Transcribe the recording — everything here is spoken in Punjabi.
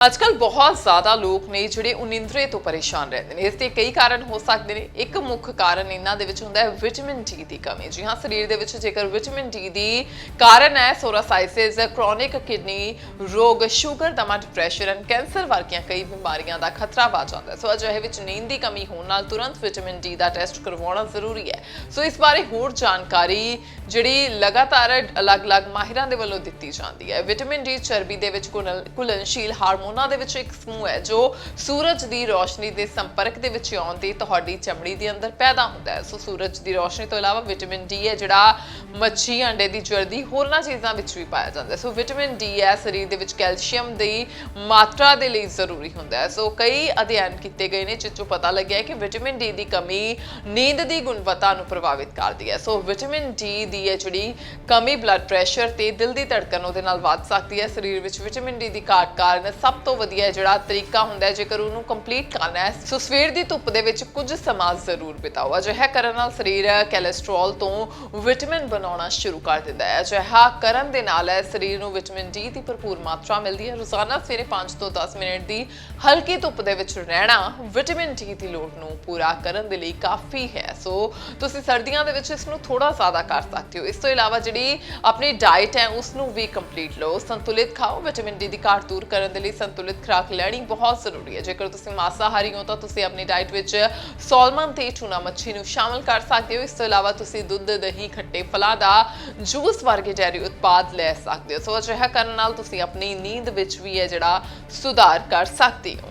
ਅੱਜਕੱਲ ਬਹੁਤ ਜ਼ਿਆਦਾ ਲੋਕ ਨੇ ਜਿਹੜੇ ਉਨਿੰਦਰੇ ਤੋਂ ਪਰੇਸ਼ਾਨ ਰਹਿੰਦੇ ਨੇ। ਇਸ ਦੇ ਕਈ ਕਾਰਨ ਹੋ ਸਕਦੇ ਨੇ। ਇੱਕ ਮੁੱਖ ਕਾਰਨ ਇਹਨਾਂ ਦੇ ਵਿੱਚ ਹੁੰਦਾ ਹੈ ਵਿਟਾਮਿਨ ਡੀ ਦੀ ਕਮੀ। ਜੀ ਹਾਂ, ਸਰੀਰ ਦੇ ਵਿੱਚ ਜੇਕਰ ਵਿਟਾਮਿਨ ਡੀ ਦੀ ਕਾਰਨ ਹੈ ਸੋਰਾਸਾਈਸਿਸ ਕ੍ਰੋਨਿਕ ਕਿਡਨੀ ਰੋਗ ਸ਼ੂਗਰ ਦਮਾ ਡਿਪਰੈਸ਼ਨ ਐਂਡ ਕੈਂਸਰ ਵਰਗੀਆਂ ਕਈ ਬਿਮਾਰੀਆਂ ਦਾ ਖਤਰਾ ਵੱਧ ਜਾਂਦਾ ਹੈ। ਸੋ ਅਜਿਹੇ ਵਿੱਚ ਨੀਂਦ ਦੀ ਕਮੀ ਹੋਣ ਨਾਲ ਤੁਰੰਤ ਵਿਟਾਮਿਨ ਡੀ ਦਾ ਟੈਸਟ ਕਰਵਾਉਣਾ ਜ਼ਰੂਰੀ ਹੈ। ਸੋ ਇਸ ਬਾਰੇ ਹੋਰ ਜਾਣਕਾਰੀ ਜਿਹੜੀ ਲਗਾਤਾਰ ਅਲੱਗ-ਅਲੱਗ ਮਾਹਿਰਾਂ ਦੇ ਵੱਲੋਂ ਦਿੱਤੀ ਜਾਂਦੀ ਹੈ। ਵਿਟਾਮਿਨ ਡੀ ਚਰਬੀ ਦੇ ਵਿੱਚ ਘੁਲਣ- ਘੁਲਣਸ਼ੀਲ ਹਾਰਮੋਨਾਂ ਦੇ ਵਿੱਚ ਇੱਕ ਸਮੂਹ ਹੈ, ਜੋ ਸੂਰਜ ਦੀ ਰੋਸ਼ਨੀ ਦੇ ਸੰਪਰਕ ਦੇ ਵਿੱਚ ਆਉਣ ਤੇ ਤੁਹਾਡੀ ਚਮੜੀ ਦੇ ਅੰਦਰ ਪੈਦਾ ਹੁੰਦਾ ਹੈ। ਸੋ ਸੂਰਜ ਦੀ ਰੋਸ਼ਨੀ ਤੋਂ ਇਲਾਵਾ ਵਿਟਾਮਿਨ ਡੀ ਹੈ, ਜਿਹੜਾ ਮੱਛੀ ਅੰਡੇ ਦੀ ਜਰਦੀ ਹੋਰਨਾਂ ਚੀਜ਼ਾਂ ਵਿੱਚ ਵੀ ਪਾਇਆ ਜਾਂਦਾ ਹੈ। ਸੋ ਵਿਟਾਮਿਨ ਡੀ ਹੈ, ਸਰੀਰ ਦੇ ਵਿੱਚ ਕੈਲਸ਼ੀਅਮ ਦੀ ਮਾਤਰਾ ਦੇ ਲਈ ਜ਼ਰੂਰੀ ਹੁੰਦਾ ਹੈ। ਸੋ ਕਈ ਅਧਿਐਨ ਕੀਤੇ ਗਏ ਨੇ, ਜਿਸ ਤੋਂ ਪਤਾ ਲੱਗਿਆ ਹੈ ਕਿ ਵਿਟਾਮਿਨ ਡੀ ਦੀ ਕਮੀ ਨੀਂਦ ਦੀ ਗੁਣਵੱਤਾ ਨੂੰ ਪ੍ਰਭਾਵਿਤ ਕਰਦੀ ਹੈ। ਸੋ ਵਿਟਾਮਿਨ ਡੀ ਦੀ ਹੈ ਜਿਹੜੀ ਕਮੀ ਬਲੱਡ ਪ੍ਰੈਸ਼ਰ ਤੇ ਦਿਲ ਦੀ ਧੜਕਣ ਉਹਦੇ ਨਾਲ ਵੱਧ ਸਕਦੀ ਹੈ। ਸਰੀਰ ਵਿੱਚ ਵਿਟਾਮਿਨ ਡੀ ਦੀ ਘਾਟ ਕਾਰਨ ਸਭ ਤੋਂ ਵਧੀਆ ਜਿਹੜਾ ਤਰੀਕਾ ਹੁੰਦਾ ਹੈ, ਜੇਕਰ ਉਹਨੂੰ ਕੰਪਲੀਟ ਕਰਨਾ ਹੈ, ਸੋ ਸਵੇਰ ਦੀ ਧੁੱਪ ਦੇ ਵਿੱਚ ਕੁਝ ਸਮਾਂ ਜ਼ਰੂਰ ਬਿਤਾਓ। ਅਜਿਹਾ ਕਰਨ ਨਾਲ ਸਰੀਰ ਕੋਲੇਸਟ੍ਰੋਲ ਤੋਂ ਵਿਟਾਮਿਨ ਬਣਾਉਣਾ ਸ਼ੁਰੂ ਕਰ ਦਿੰਦਾ ਹੈ। ਅਜਿਹਾ ਕਰਨ ਦੇ ਨਾਲ ਸਰੀਰ ਨੂੰ ਵਿਟਾਮਿਨ ਡੀ ਦੀ ਭਰਪੂਰ ਮਾਤਰਾ ਮਿਲਦੀ ਹੈ। ਰੋਜ਼ਾਨਾ ਸਵੇਰੇ 5 ਤੋਂ 10 ਮਿੰਟ ਦੀ ਹਲਕੀ ਧੁੱਪ ਦੇ ਵਿੱਚ ਰਹਿਣਾ ਵਿਟਾਮਿਨ ਡੀ ਦੀ ਲੋੜ ਨੂੰ ਪੂਰਾ ਕਰਨ ਦੇ ਲਈ ਕਾਫੀ ਹੈ। ਸੋ ਤੁਸੀਂ ਸਰਦੀਆਂ ਦੇ ਵਿੱਚ ਇਸ ਨੂੰ ਥੋੜਾ ਜ਼ਿਆਦਾ ਕਰ ਸਕਦੇ ਸਕਦੇ ਹੋ। ਇਸ ਤੋਂ ਇਲਾਵਾ ਜਿਹੜੀ ਆਪਣੀ ਡਾਈਟ ਹੈ ਉਸ ਨੂੰ ਵੀ ਕੰਪਲੀਟ ਲਓ। ਸੰਤੁਲਿਤ ਖਾਓ ਵਿਟਾਮਿਨ ਡੀ ਦੀ ਘਾਟ ਦੂਰ ਕਰਨ ਦੇ ਲਈ ਸੰਤੁਲਿਤ ਖੁਰਾਕ ਲੈਣੀ ਬਹੁਤ ਜ਼ਰੂਰੀ ਹੈ। ਜੇਕਰ ਤੁਸੀਂ ਮਾਸਾਹਾਰੀ ਹੋ, ਤਾਂ ਤੁਸੀਂ ਆਪਣੀ ਡਾਈਟ ਵਿੱਚ ਸੋਲਮਨ ਤੇ ਟੂਨਾ ਮੱਛੀ ਨੂੰ ਸ਼ਾਮਲ ਕਰ ਸਕਦੇ ਹੋ। ਇਸ ਤੋਂ ਇਲਾਵਾ ਤੁਸੀਂ ਦੁੱਧ, ਦਹੀਂ, ਖੱਟੇ ਫਲਾਂ ਦਾ ਜੂਸ ਵਰਗੇ ਡੈਰੀ ਉਤਪਾਦ ਲੈ ਸਕਦੇ ਹੋ। ਸੋ ਅਜਿਹਾ ਕਰਨ ਨਾਲ ਤੁਸੀਂ ਆਪਣੀ ਨੀਂਦ ਵਿੱਚ ਵੀ ਹੈ ਜਿਹੜਾ ਸੁਧਾਰ ਕਰ ਸਕਦੇ ਹੋ।